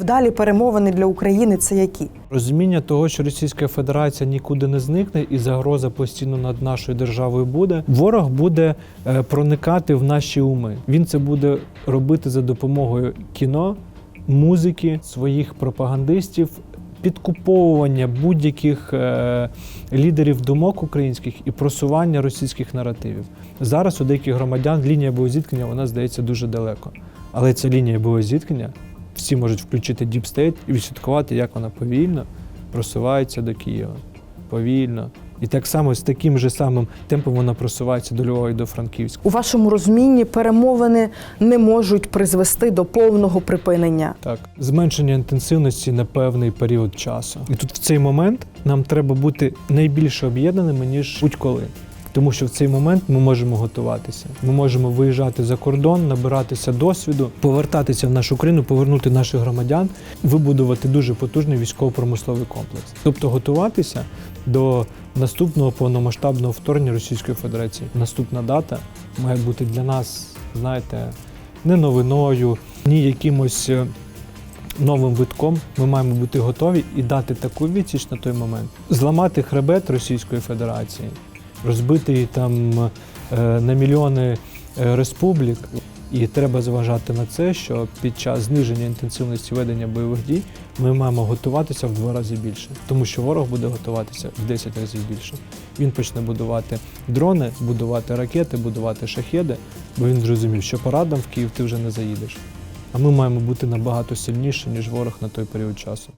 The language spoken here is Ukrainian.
Вдалі перемовини для України це які? Розуміння того, що Російська Федерація нікуди не зникне і загроза постійно над нашою державою буде. Ворог буде е, проникати в наші уми. Він це буде робити за допомогою кіно, музики, своїх пропагандистів, підкуповування будь-яких е, лідерів думок українських і просування російських наративів. Зараз у деяких громадян лінія боєзіткнення вона здається дуже далеко. Але ця лінія боєзіткнення всі можуть включити Deep State і відслідкувати, як вона повільно просувається до Києва. Повільно. І так само з таким же самим темпом вона просувається до Львова і до Франківська. У вашому розумінні перемовини не можуть призвести до повного припинення. Так, зменшення інтенсивності на певний період часу. І тут в цей момент нам треба бути найбільше об'єднаними, ніж будь-коли. Тому що в цей момент ми можемо готуватися. Ми можемо виїжджати за кордон, набиратися досвіду, повертатися в нашу країну, повернути наших громадян, вибудувати дуже потужний військово-промисловий комплекс. Тобто готуватися до наступного повномасштабного вторгнення Російської Федерації. Наступна дата має бути для нас, знаєте, не новиною, ні якимось е, новим витком. Ми маємо бути готові і дати таку відсіч на той момент, зламати хребет Російської Федерації, розбити її там е, на мільйони е, республік. І треба зважати на це, що під час зниження інтенсивності ведення бойових дій ми маємо готуватися в два рази більше, тому що ворог буде готуватися в 10 разів більше. Він почне будувати дрони, будувати ракети, будувати шахеди, бо він зрозумів, що порадам в Київ ти вже не заїдеш. А ми маємо бути набагато сильніші, ніж ворог на той період часу.